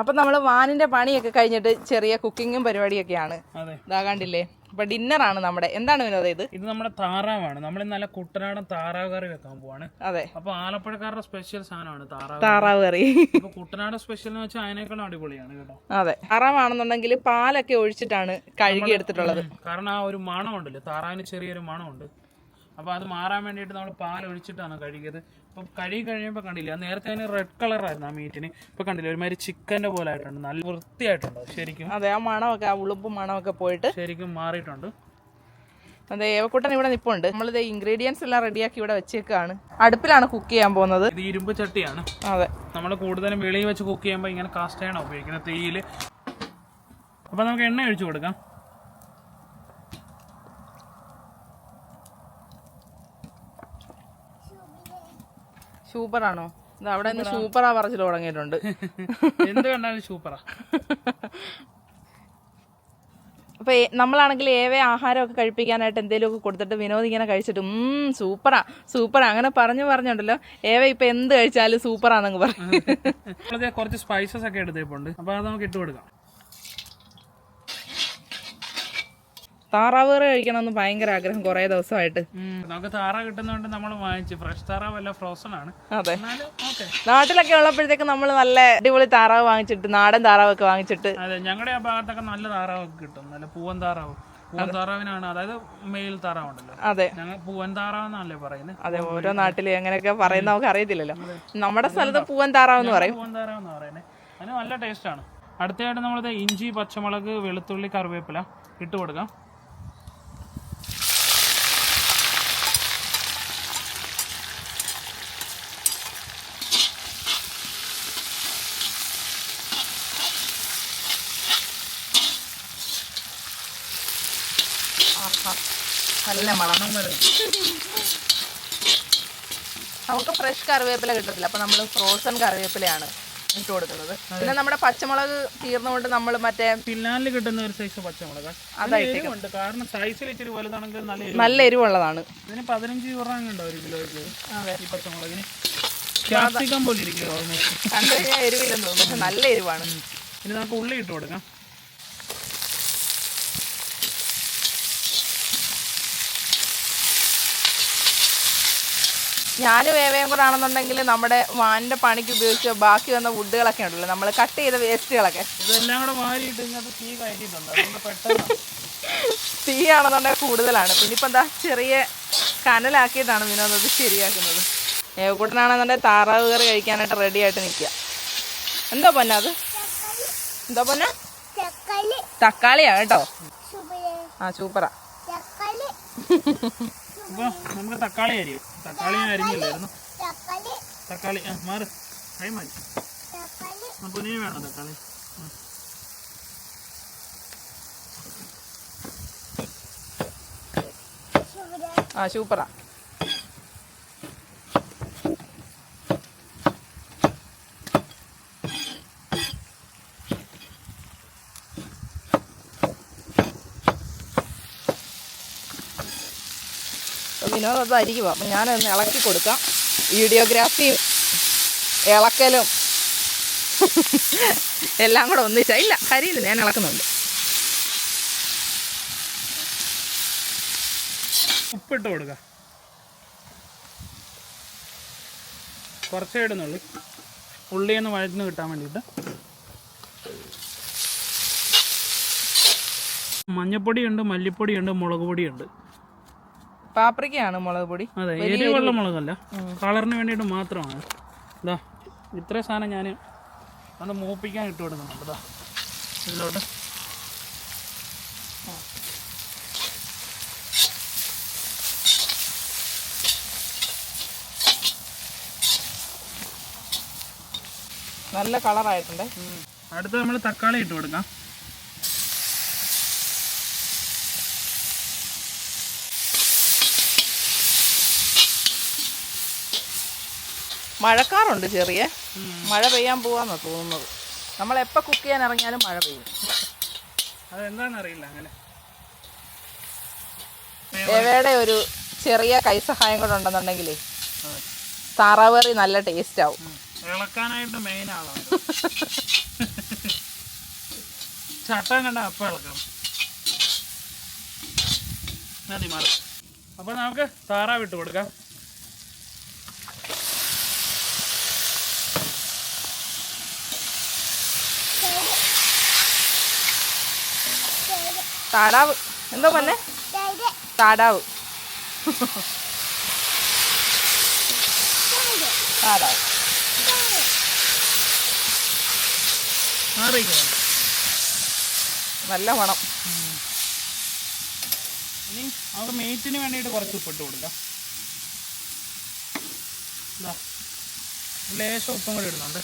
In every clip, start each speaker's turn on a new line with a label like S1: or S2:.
S1: അപ്പൊ നമ്മൾ വാനിന്റെ പണിയൊക്കെ കഴിഞ്ഞിട്ട് ചെറിയ കുക്കിങ്ങും പരിപാടിയൊക്കെയാണ്.
S2: ഇതാകാണ്ടില്ലേ
S1: ഇതാ കണ്ടില്ലേ? അപ്പൊ ഡിന്നറാണ് നമ്മുടെ. എന്താണ് വിനോദ ഇത്?
S2: ഇത് നമ്മുടെ താറാവാണ്. നമ്മൾ നല്ല കുട്ടനാടൻ താറാവ് കറി വെക്കാൻ പോവാണ്.
S1: അതെ.
S2: അപ്പൊ ആലപ്പുഴക്കാരുടെ സ്പെഷ്യൽ സാധനമാണ് താറാവ്
S1: താറാവ് കറി.
S2: കുട്ടനാട് സ്പെഷ്യൽ എന്ന് വെച്ചാൽ അതിനേക്കാളും അടിപൊളിയാണ് കേട്ടോ.
S1: അതെ. താറാവാണെന്നുണ്ടെങ്കിൽ പാലൊക്കെ ഒഴിച്ചിട്ടാണ് കഴുകി എടുത്തിട്ടുള്ളത്.
S2: കാരണം ആ ഒരു മണമുണ്ടല്ലോ. താറാവിന് ചെറിയൊരു മണമുണ്ട്. അപ്പൊ അത് മാറാൻ വേണ്ടിയിട്ട് നമ്മൾ പാൽ ഒഴിച്ചിട്ടാണ് കഴുകിയത്. അപ്പൊ കഴുകി കഴിയുമ്പോൾ കണ്ടില്ല നേരത്തെ അതിന് റെഡ് കളറായിരുന്നു ആ മീറ്റിന് ഇപ്പൊ കണ്ടില്ല ഒരുമാതിരി ചിക്കന്റെ പോലെ ആയിട്ടുണ്ട് നല്ല വൃത്തിയായിട്ടുണ്ട് ശരിക്കും.
S1: അതെ ആ മണമൊക്കെ ആ ഉളുപ്പും മണമൊക്കെ പോയിട്ട്
S2: ശരിക്കും മാറിയിട്ടുണ്ട്.
S1: അതെ ഏവക്കൂട്ടൻ ഇവിടെ നിപ്പുണ്ട്. നമ്മളിത് ഇൻഗ്രീഡിയൻസ് എല്ലാം റെഡിയാക്കി ഇവിടെ വെച്ചേക്കാണ്. അടുപ്പിലാണ് കുക്ക് ചെയ്യാൻ പോകുന്നത്.
S2: ഇത് ഇരുമ്പ് ചട്ടിയാണ്.
S1: അതെ.
S2: നമ്മൾ കൂടുതലും വെളിയിൽ വെച്ച് കുക്ക് ചെയ്യുമ്പോൾ ഇങ്ങനെ കാസ്റ്റ് ആണ് ഉപയോഗിക്കുന്നത് തീയിൽ അപ്പൊ നമുക്ക് എണ്ണ ഒഴിച്ചു കൊടുക്കാം.
S1: സൂപ്പറാണോ? ഇത് അവിടെ നിന്ന് സൂപ്പറാ. പറച്ചിൽ തുടങ്ങിയിട്ടുണ്ട്.
S2: എന്ത് കണ്ടാലും സൂപ്പറാ.
S1: അപ്പൊ നമ്മളാണെങ്കിൽ ഏവേ ആഹാരമൊക്കെ കഴിപ്പിക്കാനായിട്ട് എന്തെങ്കിലുമൊക്കെ കൊടുത്തിട്ട് വിനോദ് ഇങ്ങനെ കഴിച്ചിട്ട് ഉം സൂപ്പറാ സൂപ്പറാ. അങ്ങനെ പറഞ്ഞു പറഞ്ഞുണ്ടല്ലോ. ഏവേ ഇപ്പൊ എന്ത് കഴിച്ചാലും സൂപ്പറാന്നങ്ങ്
S2: പറഞ്ഞു കുറച്ച് സ്പൈസസ് ഒക്കെ എടുത്തിട്ടുണ്ട് അപ്പൊ അത് നമുക്ക് ഇട്ട് കൊടുക്കാം
S1: താറാവ് കറി കഴിക്കണമെന്ന് ഭയങ്കര ആഗ്രഹം കുറേ ദിവസമായിട്ട്.
S2: നമുക്ക് താറ കിട്ടുന്നതുകൊണ്ട് നമ്മൾ വാങ്ങിച്ചു. ഫ്രഷ് താറാവ് അല്ല ഫ്രോസൺ ആണ്.
S1: അതെ. നാട്ടിലൊക്കെ ഉള്ളപ്പോഴത്തേക്ക് നമ്മൾ നല്ല അടിപൊളി താറാവ് വാങ്ങിച്ചിട്ട് നാടൻ താറാവൊക്കെ വാങ്ങിച്ചിട്ട്.
S2: അതെ ഞങ്ങളുടെ ആ ഭാഗത്തൊക്കെ നല്ല താറാവൊക്കെ കിട്ടും. നല്ല പൂവൻ താറാവ്. പൂവൻ താറാവിനാണ്. അതായത് മെയിൽ താറാവുണ്ടല്ലോ
S1: അതെ.
S2: ഞങ്ങൾ പൂവൻ താറാവെന്നല്ലേ പറയുന്നത്
S1: അതെ ഓരോ നാട്ടിലും എങ്ങനെയൊക്കെ പറയുന്ന നമുക്ക് അറിയത്തില്ലല്ലോ. നമ്മുടെ സ്ഥലത്ത് പൂവൻ താറാവ് എന്ന് പറയും.
S2: പൂവൻ താറാവെന്ന് പറയുന്നത് അതിന് നല്ല ടേസ്റ്റ് ആണ്. അടുത്തതായിട്ട് നമ്മളിത് ഇഞ്ചി പച്ചമുളക് വെളുത്തുള്ളി കറിവേപ്പില ഇട്ട് കൊടുക്കാം.
S1: നല്ല മണം
S2: വരും
S1: നമുക്ക് ഫ്രഷ് കറിവേപ്പില കിട്ടത്തില്ല. അപ്പൊ നമ്മൾ ഫ്രോസൺ കറിവേപ്പിലയാണ് ഇട്ട് കൊടുക്കുന്നത്. പിന്നെ നമ്മുടെ പച്ചമുളക് തീർന്നുകൊണ്ട് നമ്മൾ മറ്റേ
S2: പിന്നാലിൽ കിട്ടുന്ന ഒരു സൈസ് പച്ചമുളക്.
S1: അതായിട്ട്
S2: കാരണം സൈസിൽ ഇച്ചിരി വലുതാണെങ്കിൽ നല്ല.
S1: നല്ല എരിവുള്ളതാണ്.
S2: ഇതിന് പതിനഞ്ച് രൂപ ഉണ്ടോ ഒരു കിലോയ്ക്ക്. ഈ പച്ചമുളകിന്. ക്യാപ്സിക്കം പോലെ ഇരിക്കും
S1: കണ്ടു കഴിഞ്ഞാൽ എരിവില്ലെന്ന് തോന്നുന്നു. പക്ഷെ നല്ല എരിവാണ്.
S2: ഇനി നമുക്ക് ഉള്ളി ഇട്ട് കൊടുക്കാം.
S1: ഞാനും വേവയും കൂടെ ആണെന്നുണ്ടെങ്കിൽ നമ്മുടെ വാനിന്റെ പണിക്ക് ഉപയോഗിച്ച ബാക്കി വന്ന വുഡുകളൊക്കെ ഉണ്ടല്ലോ. നമ്മൾ കട്ട് ചെയ്ത വേസ്റ്റുകളൊക്കെ.
S2: ഇതെല്ലാം കൂടെ ഇതിനകത്ത് തീ കയറ്റിയിട്ടുണ്ട്. പെട്ടെന്ന്
S1: തീയാണെന്നുണ്ടെങ്കിൽ കൂടുതലാണ്. പിന്നെ ഇപ്പം എന്താ ചെറിയ കനലാക്കിയിട്ടാണ് വിനോദ്. അത് ശരിയാക്കുന്നത്. ഏവക്കൂട്ടനാണെന്നുണ്ടെങ്കിൽ താറാവ് കറി കഴിക്കാനായിട്ട് റെഡി ആയിട്ട് നിൽക്കുക. എന്താ പൊന്ന അത്? എന്താ പൊന്ന? തക്കാളിയാ കേട്ടോ. ആ സൂപ്പറാ
S2: അപ്പോൾ നമുക്ക് തക്കാളി അരിയും തക്കാളി ഞാൻ അരിഞ്ഞില്ലായിരുന്നു. തക്കാളി ആ മാറി. കൈ മാറ്റി. അപ്പോൾ നീ വേണം തക്കാളി. ആ.
S1: ആ വിനോദ് അത് അരിക്കുക അപ്പം ഞാനൊന്ന് ഇളക്കി കൊടുക്കാം. വീഡിയോഗ്രാഫിയും ഇളക്കലും. എല്ലാം കൂടെ ഒന്നിച്ചാ ഇല്ല കരിയില്ല ഞാൻ ഇളക്കുന്നുണ്ട്.
S2: ഉപ്പിട്ട് കൊടുക്കുക കുറച്ചേ ഇടുന്നുള്ളൂ. ഉള്ളിയൊന്ന് വഴറ്റിന് കിട്ടാൻ വേണ്ടിയിട്ട്. മഞ്ഞപ്പൊടിയുണ്ട് മല്ലിപ്പൊടിയുണ്ട് മുളക് പൊടിയുണ്ട്.
S1: പാപ്രിക്കയാണ് മുളക് പൊടി.
S2: അതെ മുളകല്ല. കളറിന് വേണ്ടിയിട്ട് മാത്രമാണ്. ഇതാ ഇത്ര സാധനം ഞാൻ അത് മൂപ്പിക്കാൻ ഇട്ട് കൊടുക്കുന്നുണ്ട്. ഇതാ ഇതിലോട്ട്.
S1: നല്ല കളറായിട്ടുണ്ട്.
S2: അടുത്ത് നമ്മൾ തക്കാളി ഇട്ട് കൊടുക്കാം.
S1: മഴക്കാറുണ്ട് ചെറിയ. മഴ പെയ്യാൻ പോവാന്നാ തോന്നുന്നത്. നമ്മൾ എപ്പോൾ കുക്ക് ചെയ്യാൻ ഇറങ്ങിയാലും മഴ പെയ്യും.
S2: അതെന്താണെന്നറിയില്ല അങ്ങനെ.
S1: എവയുടെ ഒരു ചെറിയ കൈസഹായം കൂടെ ഉണ്ടെന്നുണ്ടെങ്കിലേ താറാവേറി നല്ല ടേസ്റ്റ് ആവും
S2: ഇളക്കാനായിട്ട് മെയിൻ ആളാണ്. ചട്ടം കണ്ട അപ്പം ഇളക്കണം. മതി മാറി. അപ്പൊ നമുക്ക് താറാവ് ഇട്ട് കൊടുക്കാം.
S1: താടാവ് എന്തോ പറഞ്ഞേ താടാവ്. താടാവ്. നല്ല മണം.
S2: ഇനി നമുക്ക് മീറ്റിന് വേണ്ടിയിട്ട് കുറച്ച് ഉപ്പിട്ട് കൊടുക്കാം. ലേശം ഉപ്പും കൂടി ഇടുന്നുണ്ട്.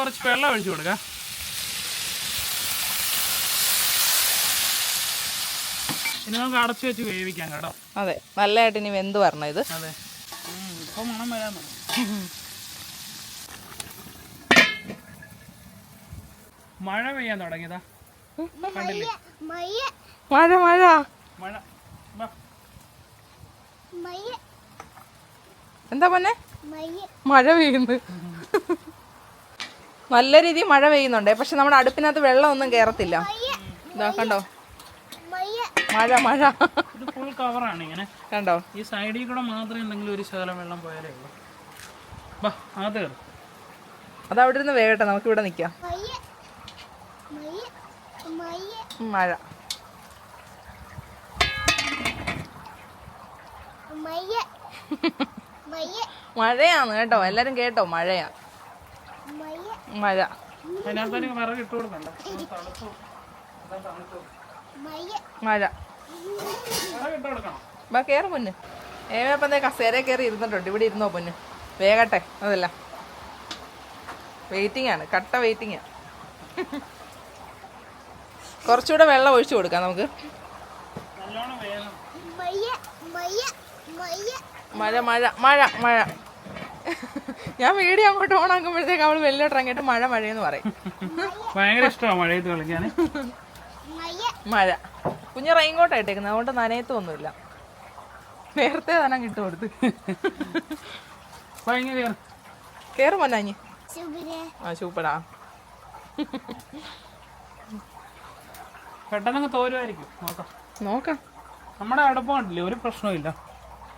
S2: കുറച്ച് വെള്ളം ഒഴിച്ചു കൊടുക്കാം. ഇനി നമുക്ക് അടച്ചു വെച്ച് വേവിക്കാം കേട്ടോ.
S1: അതെ നല്ലതായിട്ട് ഇനി വെന്ത് വരണം ഇത്.
S2: അതെ. ഇപ്പൊ മണം വരാൻ തുടങ്ങി. മഴ പെയ്യാൻ തുടങ്ങിയതാ. കണ്ടില്ലേ?
S1: മഴ മഴ.
S2: മഴ.
S1: എന്താ പൊന്നെ? മഴ പെയ്യുന്നു. നല്ല രീതിയിൽ മഴ പെയ്യുന്നുണ്ട്. പക്ഷെ നമ്മുടെ അടുപ്പിനകത്ത് വെള്ളമൊന്നും കയറത്തില്ല ഇതാ കണ്ടോ? മഴ മഴ.
S2: ഇത് ഫുൾ കവറാണ് ഇങ്ങനെ.
S1: കണ്ടോ?
S2: ഈ സൈഡിൽ കൂടെ മാത്രമേ എന്തെങ്കിലും ഒരു ശകലം വെള്ളം പോയാലേ ഉള്ളൂ. ബാ അത് കയറി
S1: അത് അവിടെ ഇരുന്ന് വേകട്ടെ നമുക്ക് ഇവിടെ നിൽക്കാം മഴ. മഴയാണ് കേട്ടോ എല്ലാരും കേട്ടോ മഴയാ മഴ
S2: അതിനകത്ത് വിറക് ഇട്ട് കൊടുക്കണ്ട അത് തണുത്തു അതാ
S1: മഴ.
S2: കൊടുക്കണം.
S1: ബാ കയറി പൊന്ന്. ഏമപ്പന്തേ കസേര കയറി ഇരുന്നിട്ടുണ്ട്. ഇവിടെ ഇരുന്നോ പൊന്ന്? വേഗട്ടെ അതല്ല. വെയിറ്റിംഗ് ആണ്. കട്ട വെയിറ്റിംഗ് ആണ് കുറച്ചുകൂടെ വെള്ളം ഒഴിച്ചു കൊടുക്കാം നമുക്ക്. മഴ മഴ മഴ മഴ. ഞാൻ വീഡിയോ അങ്ങോട്ട് ഓൺ ആക്കുമ്പോഴത്തേക്ക് അവൾ വെള്ളിലോട്ട് ഇറങ്ങിയിട്ട് മഴ മഴയെന്ന് പറയും.
S2: ഭയങ്കര ഇഷ്ടമാണ് മഴയത്ത് കളിക്കാൻ
S1: മഴ. കുഞ്ഞ് റെയിൻകോട്ട് ഇട്ടേക്കുന്നത്. അതുകൊണ്ട് നനയത്തൊന്നുമില്ല നേരത്തെ തന്നെ കിട്ടു കൊടുത്ത്. കേറുമോ പൊന്നാഞ്ഞ് ആ സൂപ്പറാ
S2: പെട്ടെന്ന് തോരുമായിരിക്കും നോക്കാം.
S1: നോക്കാം.
S2: നമ്മുടെ അടുപ്പം കണ്ടില്ലേ ഒരു പ്രശ്നമില്ല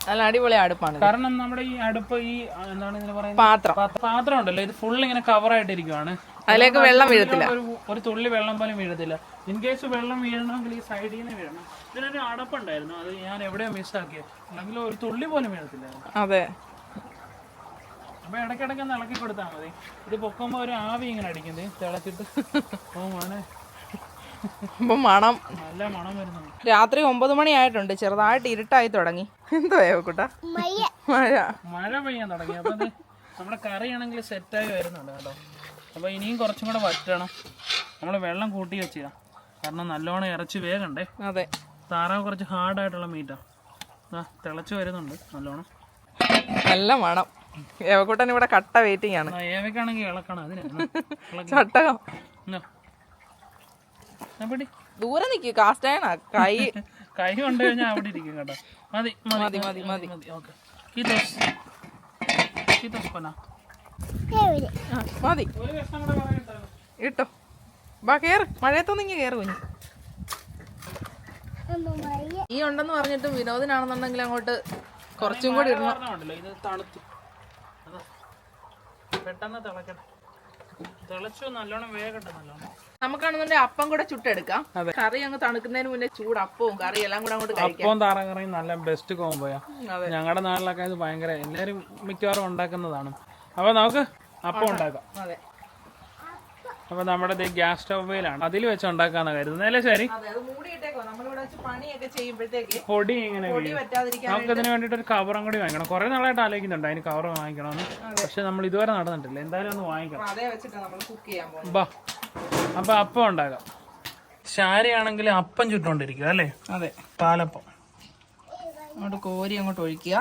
S1: നല്ല അടിപൊളി അടുപ്പാണ്
S2: കാരണം നമ്മുടെ ഈ അടുപ്പ് ഈ എന്താണ് ഇതിന് പറയുന്നത്?
S1: പാത്രം.
S2: പാത്രം. ഉണ്ടല്ലോ. ഇത് ഫുൾ ഇങ്ങനെ കവർ ആയിട്ടിരിക്കുവാണ്.
S1: അതിലേക്ക് വെള്ളം വീഴത്തില്ല.
S2: ഒരു തുള്ളി വെള്ളം പോലും വീഴത്തില്ല. ഇൻ കേസ് വെള്ളം വീഴണമെങ്കിൽ ഈ സൈഡിൽ നിന്ന് വീഴണം. ഇതിനൊരു അടപ്പുണ്ടായിരുന്നു. അത് ഞാൻ എവിടെയോ മിസ്സാക്കിയത് അല്ലെങ്കിൽ ഒരു തുള്ളി പോലും വീഴത്തില്ല
S1: അതെ.
S2: അപ്പൊ ഇടയ്ക്കിടയ്ക്ക് ഒന്ന് ഇളക്കി കൊടുത്താൽ മതി. ഇത് പൊക്കുമ്പോൾ ഒരു ആവി ഇങ്ങനെ അടിക്കുന്നത് തിളച്ചിട്ട്. ഓ
S1: അപ്പൊ മണം.
S2: നല്ല മണം വരുന്നുണ്ട്.
S1: രാത്രി ഒമ്പത് മണി ആയിട്ടുണ്ട്. ചെറുതായിട്ട് ഇരുട്ടായി തുടങ്ങി. എന്തോ ഏവക്കുട്ട മഴ.
S2: മഴ. പെയ്യാൻ തുടങ്ങി. അപ്പൊ നമ്മുടെ കറിയാണെങ്കിൽ സെറ്റായി വരുന്നുണ്ട് കേട്ടോ. അപ്പൊ ഇനിയും കുറച്ചും കൂടെ വറ്റണം. നമ്മൾ വെള്ളം കൂട്ടി വെച്ചതാ കാരണം നല്ലോണം ഇറച്ചി വേഗണ്ടേ?
S1: അതെ.
S2: താറാവ് കുറച്ച് ഹാർഡായിട്ടുള്ള മീറ്റാണ് ആ. തിളച്ച് വരുന്നുണ്ട് നല്ലോണം.
S1: നല്ല മണം. ഏവക്കൂട്ടൻ ഇവിടെ കട്ട വെയിറ്റിംഗ് ആണ്.
S2: ഏവക്കാണെങ്കിൽ ഇളക്കണം അതിനാണ്
S1: ചട്ടകം. ദൂരെ നിക്ക് കാസ്റ്റേണ കൈ.
S2: കൈ കൊണ്ട് കഴിഞ്ഞാൽ അവിടെ ഇരിക്കും കേട്ടോ. മതി
S1: മതി മതി മതി
S2: മതി ഓക്കെ.
S1: മതി. ഇട്ടോ. ബാ കേറ്. മഴയത്തൊന്നും ഇങ്ങനെ കേറ് കുഞ്ഞു. ഈ ഉണ്ടെന്ന് പറഞ്ഞിട്ട് വിനോദിനാണെന്നുണ്ടെങ്കിൽ അങ്ങോട്ട് കുറച്ചും കൂടി ഇടണം.
S2: കാരണമുണ്ടല്ലോ ഇത് തണുത്തു. അതാ. പെട്ടെന്ന് തിളക്കട്ടെ. തിളച്ചു നല്ലോണം വേഗട്ടെ നല്ലോണം.
S1: നമുക്കാണെന്നുണ്ടെങ്കിൽ അപ്പം കൂടെ ചുട്ടെടുക്കാം. കറി അങ്ങ് തണുക്കുന്നതിന് മുന്നേ ചൂട് അപ്പവും കറി എല്ലാം കൂടെ അങ്ങോട്ട് കഴിക്കാം.
S2: അപ്പവും താറാകറിയും നല്ല ബെസ്റ്റ്
S1: കോമ്പോയാ
S2: ഞങ്ങളുടെ നാട്ടിലൊക്കെ ഇത് ഭയങ്കര എല്ലാരും മിക്കവാറും ഉണ്ടാക്കുന്നതാണ്. അപ്പൊ നമുക്ക് അപ്പം ഉണ്ടാക്കാം.
S1: അതെ.
S2: അപ്പോൾ നമ്മുടെ ഗ്യാസ് സ്റ്റൗവിലാണ് അതിൽ വെച്ച് ഉണ്ടാക്കാന്ന് കരുതുന്നത് അല്ലേ ശരി? പൊടി ഇങ്ങനെ നമുക്ക് ഇതിന് വേണ്ടിയിട്ട് ഒരു കവറും കൂടി വാങ്ങിക്കണം. കുറേ നാളായിട്ട് ആലോചിക്കുന്നുണ്ട് അതിന് കവർ വാങ്ങിക്കണം പക്ഷെ നമ്മൾ ഇതുവരെ നടന്നിട്ടില്ല. എന്തായാലും ഒന്ന് വാങ്ങിക്കണം.
S1: അതേ വെച്ചിട്ടാണ് നമ്മൾ കുക്ക് ചെയ്യാൻ പോകുന്നത്
S2: ബാ. അപ്പൊ അപ്പം ഉണ്ടാകാം ശാരിയാണെങ്കിൽ അപ്പം ചുട്ടോണ്ടിരിക്കുക അല്ലേ?
S1: അതെ.
S2: പാലപ്പം.
S1: അങ്ങോട്ട് കോരി അങ്ങോട്ട് ഒഴിക്കുക.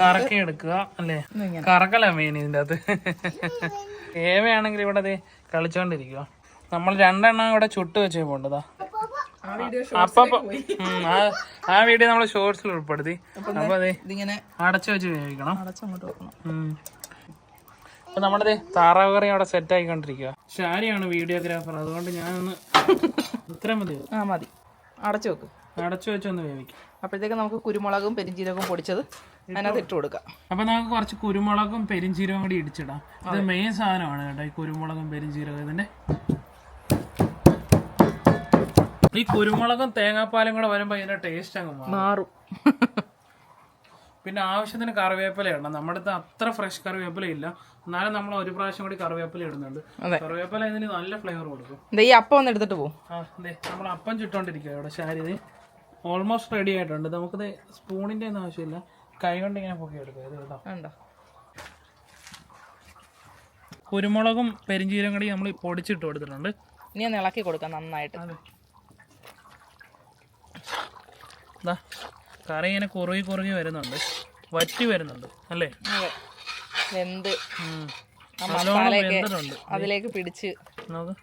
S2: കറക്കി എടുക്കുക അല്ലേ. കറക്കല മെയിൻ ഇതിന്റെ അത് ഏവയാണെങ്കിൽ ഇവിടെ ദേ കളിച്ചോണ്ടിരിക്കുക നമ്മൾ രണ്ടെണ്ണം ഇവിടെ ചുട്ട് വെച്ചേ പോണ്ടതാ അപ്പൊ ആ- വീഡിയോ നമ്മൾ ഷോർട്സിൽ ഉൾപ്പെടുത്തി. അപ്പൊ അതെ
S1: ഇതിങ്ങനെ
S2: അടച്ചു വെച്ച് വേവിക്കണം.
S1: അടച്ചങ്ങോട്ട് വെക്കണം.
S2: ഉം. അപ്പൊ നമ്മുടെ താറാവ് കറി അവിടെ സെറ്റ് ആയിക്കൊണ്ടിരിക്കുക ഷാരിയാണ് വീഡിയോഗ്രാഫർ അതുകൊണ്ട് ഞാനൊന്ന് ഇത്രയും മതി.
S1: ആ മതി. അടച്ചു വെക്ക്.
S2: അടച്ചു വെച്ചൊന്ന് വേവിക്കും.
S1: അപ്പോഴത്തേക്ക് നമുക്ക് കുരുമുളകും പെരിഞ്ചീരകവും പൊടിച്ചത് അതിനകത്ത് ഇട്ട് കൊടുക്കാം.
S2: അപ്പൊ നമുക്ക് കുറച്ച് കുരുമുളകും പെരിഞ്ചീരകവും കൂടി ഇടിച്ചിടാം. ഇത് മെയിൻ സാധനമാണ് കേട്ടോ ഈ കുരുമുളകും പെരിഞ്ചീരകം ഇതിന്റെ. ഈ കുരുമുളകും തേങ്ങാപ്പാലും കൂടെ വരുമ്പോ ഇതിന്റെ ടേസ്റ്റ് അങ്ങ് മാറും. പിന്നെ ആവശ്യത്തിന് കറിവേപ്പില ഇടണം. നമ്മുടെ അടുത്ത് അത്ര ഫ്രഷ് കറിവേപ്പില ഇല്ല. എന്നാലും നമ്മൾ ഒരു പ്രാവശ്യം കൂടി കറിവേപ്പില ഇടുന്നുണ്ട്. കറിവേപ്പില ഇതിന് നല്ല ഫ്ലേവർ കൊടുക്കും.
S1: ഈ അപ്പം ഒന്ന് എടുത്തിട്ട് പോകും
S2: ആ നമ്മൾ അപ്പം ചുട്ടോണ്ടിരിക്കുക ഇവിടെ. ശാരി ഇത് ഓൾമോസ്റ്റ് റെഡി ആയിട്ടുണ്ട്. നമുക്കിത് സ്പൂണിന്റെ ഒന്നും ആവശ്യമില്ല. കൈ കൊണ്ട് ഇങ്ങനെ പൊക്കി എടുക്കുക ഇത് കേട്ടോ
S1: ഉണ്ടോ
S2: കുരുമുളകും പെരിഞ്ചീരം കൂടി നമ്മൾ പൊടിച്ചിട്ട് കൊടുത്തിട്ടുണ്ട്.
S1: ഇനി ഒന്ന് ഇളക്കി കൊടുക്കാം നന്നായിട്ട്.
S2: ദാ കറി ഇങ്ങനെ കുറുകി കുറുകി വരുന്നുണ്ട്. വറ്റി വരുന്നുണ്ട് അല്ലേ?
S1: വെന്ത്.
S2: വെന്തിട്ടുണ്ട്.
S1: അതിലേക്ക് പിടിച്ച്.
S2: നോക്ക്.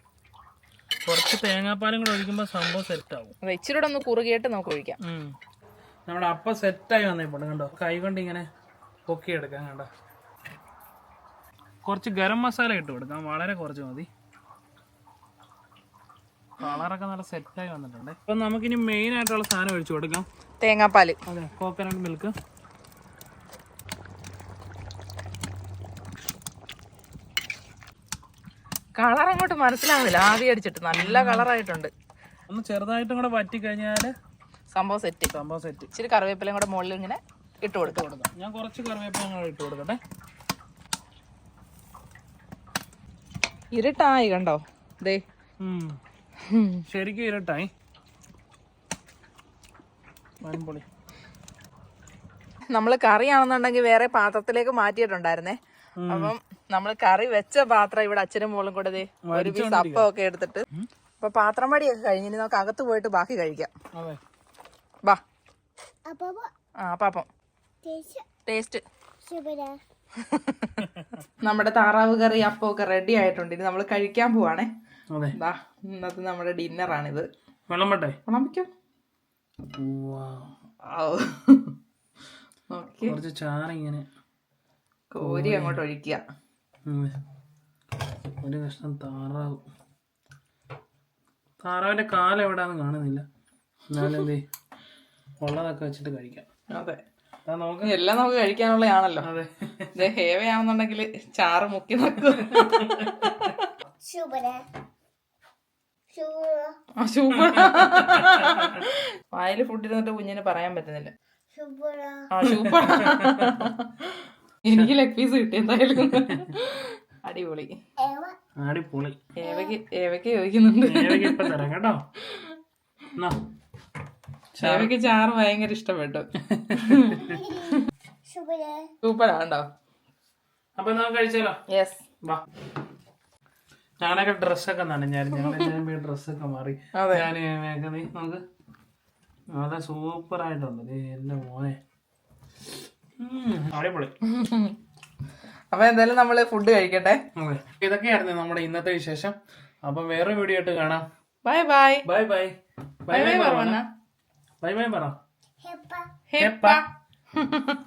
S2: കുറച്ച് തേങ്ങാപ്പാലും കൂടെ ഒഴിക്കുമ്പോൾ സംഭവം സെറ്റ് ആവും.
S1: ഇച്ചിരി കൂടെ ഒന്ന് കുറുകിയിട്ട് നമുക്ക് ഒഴിക്കാം.
S2: നമ്മുടെ അപ്പം സെറ്റായി വന്നേപ്പോൾ കണ്ടോ? കൈ കൊണ്ട് ഇങ്ങനെ പൊക്കിയെടുക്കാം കണ്ടോ? കുറച്ച് ഗരം മസാല ഇട്ട് കൊടുക്കാം. വളരെ കുറച്ച് മതി. കളറൊക്കെ നല്ല സെറ്റായി വന്നിട്ടുണ്ട്. അപ്പം നമുക്കിനി മെയിൻ ആയിട്ടുള്ള സാധനം ഒഴിച്ചു കൊടുക്കാം.
S1: തേങ്ങാപ്പാൽ.
S2: അതെ കോക്കനട്ട് മിൽക്ക്
S1: കളർ അങ്ങോട്ട് മനസ്സിലാവുന്നില്ല. ആദ്യം അടിച്ചിട്ട് നല്ല കളറായിട്ടുണ്ട്
S2: ഒന്ന് ചെറുതായിട്ടും കൂടെ പറ്റി കഴിഞ്ഞാൽ
S1: സംഭവം സെറ്റ്
S2: സംഭവം സെറ്റ്
S1: ഇച്ചിരി കറിവേപ്പിലയും കൂടെ മുകളിൽ ഇങ്ങനെ ഇട്ട് കൊടുക്കാം.
S2: കൊടുക്കാം. ഞാൻ കുറച്ച് കറിവേപ്പില കൂടെ ഇട്ട് കൊടുക്കട്ടെ.
S1: ഇരുട്ടായി കണ്ടോ? ദേ.
S2: ശരിക്കും ഇരട്ടായി. വൻപൊളി
S1: നമ്മൾ കറിയാണെന്നുണ്ടെങ്കിൽ വേറെ പാത്രത്തിലേക്ക് മാറ്റിയിട്ടുണ്ടായിരുന്നേ. അപ്പം നമ്മൾ കറി വെച്ച പാത്രം ഇവിടെ അച്ഛനും മോളും കൂടെ ഒരു പീസ് അപ്പം ഒക്കെ എടുത്തിട്ട് അപ്പൊ പാത്രം പടിയൊക്കെ കഴിഞ്ഞ് നമുക്ക് അകത്ത് പോയിട്ട് ബാക്കി കഴിക്കാം. ബാ ആ പാപ്പം ടേസ്റ്റ്. നമ്മുടെ താറാവ് കറി അപ്പോ ഒക്കെ റെഡി ആയിട്ടുണ്ട്. ഇനി നമ്മൾ കഴിക്കാൻ പോവാണേ. ദാ ഇന്നത്തെ നമ്മുടെ ഡിന്നറാണിത്
S2: വെള്ളം വേണ്ടേ
S1: വിളമ്പിക്കോ. ഓക്കെ.
S2: കുറച്ച് ചാറ് ഇങ്ങനെ
S1: കോരി. അങ്ങോട്ട് ഒഴിക്കുക.
S2: ഒരു കഷ്ണം താറാവ്. താറാവിന്റെ കാലം എവിടാന്ന് കാണുന്നില്ല. എന്നാലും ഉള്ളതൊക്കെ വെച്ചിട്ട് കഴിക്കാം.
S1: അതെ.
S2: നമുക്ക്
S1: എല്ലാം നമുക്ക് കഴിക്കാനുള്ളതാണല്ലോ.
S2: അതെ.
S1: ഹേവയാണെന്നുണ്ടെങ്കിൽ ചാറ് മുക്കി നോക്കും വായിൽ ഫുഡ് ഇരുന്നിട്ട് കുഞ്ഞിന് പറയാൻ പറ്റുന്നില്ല. ആ സൂപ്പർ എനിക്ക് ലെഗ് പീസ് കിട്ടി എന്തായാലും. അടിപൊളി.
S2: അടിപൊളി.
S1: ഏവയ്ക്ക് ഏവയ്ക്ക് ചോദിക്കുന്നുണ്ട്.
S2: കേട്ടോ. എന്നാ
S1: ഏവയ്ക്ക് ചാറ് ഭയങ്കര ഇഷ്ടപ്പെട്ടു. സൂപ്പറാണ്ടോ
S2: അപ്പൊ നമുക്ക് കഴിച്ചാലോ?
S1: യെസ്
S2: വാ. ഞങ്ങളൊക്കെ ഡ്രസ്സൊക്കെ നനഞ്ഞായിരുന്നു. ഞങ്ങൾ ഡ്രസ്സൊക്കെ മാറി. ഞാൻ നമുക്ക് നല്ല സൂപ്പർ ആയിട്ടുണ്ട് എന്റെ മോനെ. അടിപൊളി.
S1: അപ്പൊ എന്തായാലും നമ്മൾ ഫുഡ് കഴിക്കട്ടെ.
S2: ഇതൊക്കെയായിരുന്നു നമ്മുടെ ഇന്നത്തെ വിശേഷം. അപ്പൊ വേറെ വീഡിയോ ആയിട്ട് കാണാം.
S1: Bye bye
S2: bye bye bye bye Vai,
S1: vai,
S2: Mara. Hepa. Hepa.
S1: Hepa.